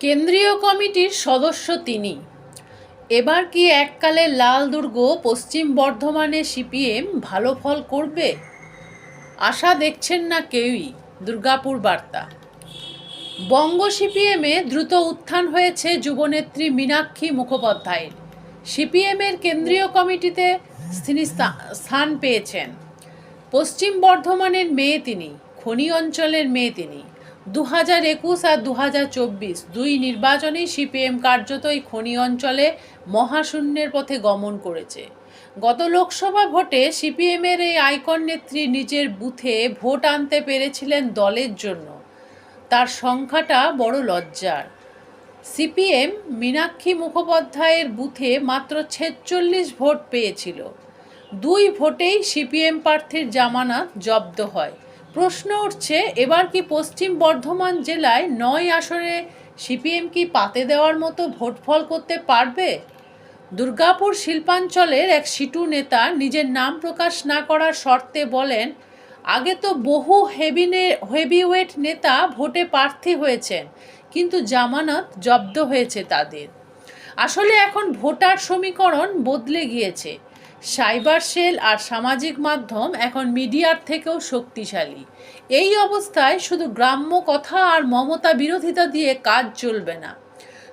কেন্দ্রীয় কমিটির সদস্য তিনি। এবার কি এককালে লাল দুর্গ পশ্চিম বর্ধমানে সিপিএম ভালো ফল করবে? আশা দেখছেন না কেউই। দুর্গাপুর বার্তা। বঙ্গ সিপিএমে দ্রুত উত্থান হয়েছে যুবনেত্রী মীনাক্ষী মুখোপাধ্যায়ের। সিপিএমের কেন্দ্রীয় কমিটিতে তিনি স্থা- স্থান পেয়েছেন। পশ্চিম বর্ধমানের মেয়ে তিনি, খনি অঞ্চলের মেয়ে তিনি। দু হাজার একুশ আর দু হাজার চব্বিশ দুই নির্বাচনেই সিপিএম কার্যত এই খনি অঞ্চলে মহাশূন্যের পথে গমন করেছে। গত লোকসভা ভোটে সিপিএমের এই আইকন নেত্রী নিজের বুথে ভোট আনতে পেরেছিলেন দলের জন্য। তার সংখ্যাটা বড় লজ্জার। সিপিএম মীনাক্ষী মুখোপাধ্যায়ের বুথে মাত্র ছেচল্লিশ ভোট পেয়েছিল। দুই ভোটেই সিপিএম প্রার্থীর জামানত জব্দ হয়। প্রশ্ন উঠছে, এবার কি পশ্চিম বর্ধমান জেলায় নয় আসনে সিপিএম কি পাতে দেওয়ার মতো ভোট ফল করতে পারবে? দুর্গাপুর শিল্পাঞ্চলের এক সিটু নেতা নিজের নাম প্রকাশ না করার শর্তে বলেন, আগে তো বহু হেভিনে হেভিওয়েট নেতা ভোটে প্রার্থী হয়েছেন, কিন্তু জামানত জব্দ হয়েছে তাদের। আসলে এখন ভোটার সমীকরণ বদলে গিয়েছে। সাইবার সেল আর সামাজিক মাধ্যম এখন মিডিয়ার থেকেও শক্তিশালী। এই অবস্থায় শুধু গ্রাম্য কথা আর মমতা বিরোধিতা দিয়ে কাজ চলবে না।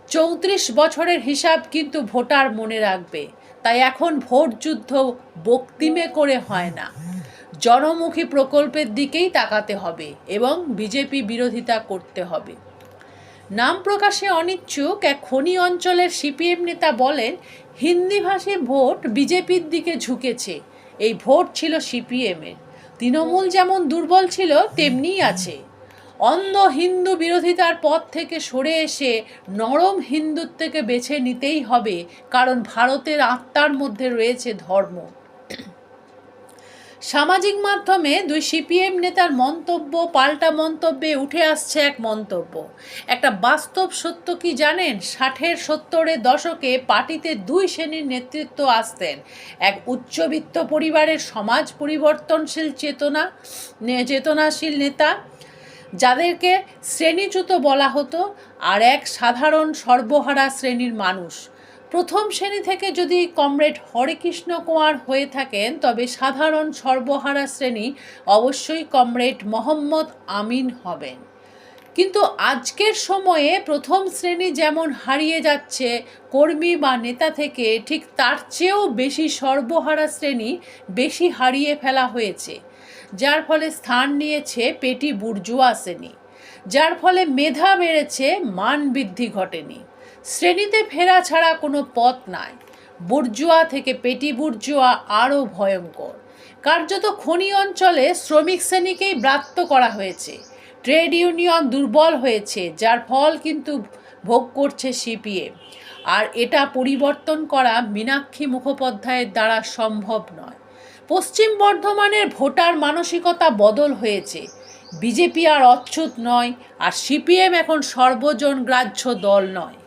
চৌত্রিশ বছরের হিসাব কিন্তু ভোটার মনে রাখবে। তাই এখন ভোট যুদ্ধ বক্তিমে করে হয় না। জনমুখী প্রকল্পের দিকেই তাকাতে হবে এবং বিজেপি বিরোধিতা করতে হবে। নাম প্রকাশে অনিচ্ছুক এক খনি অঞ্চলের সিপিএম নেতা বলেন হিন্দিভাষী ভোট বিজেপির দিকে ঝুঁকেছে। এই ভোট ছিল সিপিএমের। তৃণমূল যেমন দুর্বল ছিল, তেমনিই আছে। অন্ধ হিন্দু বিরোধিতার পথ থেকে সরে এসে নরম হিন্দুত্বকে বেছে নিতেই হবে, কারণ ভারতের আত্মার মধ্যে রয়েছে ধর্ম। সামাজিক মাধ্যমে দুই সিপিএম নেতার মন্তব্য, পাল্টা মন্তব্যে উঠে আসছে এক মন্তব্য। একটা বাস্তব সত্য কি জানেন? ষাটের সত্তরের দশকে পার্টিতে দুই শ্রেণির নেতৃত্ব আসতেন। এক উচ্চবিত্ত পরিবারের সমাজ পরিবর্তনশীল চেতনা চেতনাশীল নেতা, যাদেরকে শ্রেণীচ্যুত বলা হতো, আর এক সাধারণ সর্বহারা শ্রেণির মানুষ। প্রথম শ্রেণি থেকে যদি কমরেড হরেকৃষ্ণ কুমার হয়ে থাকেন, তবে সাধারণ সর্বহারা শ্রেণি অবশ্যই কমরেড মোহাম্মদ আমিন হবেন। কিন্তু আজকের সময়ে প্রথম শ্রেণি যেমন হারিয়ে যাচ্ছে, কর্মী বা নেতা থেকে ঠিক তার চেয়েও বেশি সর্বহারা শ্রেণি বেশি হারিয়ে ফেলা হয়েছে। যার ফলে স্থান নিয়েছে পেটি বুর্জুয়া শ্রেণি। যার ফলে মেধা বেড়েছে, মান বৃদ্ধি ঘটেনি। শ্রেণীতে ফেরা ছাড়া কোনো পথ নাই। বুর্জুয়া থেকে পেটি বুর্জুয়া আরও ভয়ঙ্কর। কার্যত খনি অঞ্চলে শ্রমিক শ্রেণীকেই ব্রাত্য করা হয়েছে। ট্রেড ইউনিয়ন দুর্বল হয়েছে, যার ফল কিন্তু ভোগ করছে সিপিএম। আর এটা পরিবর্তন করা মীনাক্ষী মুখোপাধ্যায়ের দ্বারা সম্ভব নয়। পশ্চিম বর্ধমানের ভোটার মানসিকতা বদল হয়েছে। বিজেপি আর অচ্ছুত নয়, আর সিপিএম এখন সর্বজন গ্রাহ্য দল নয়।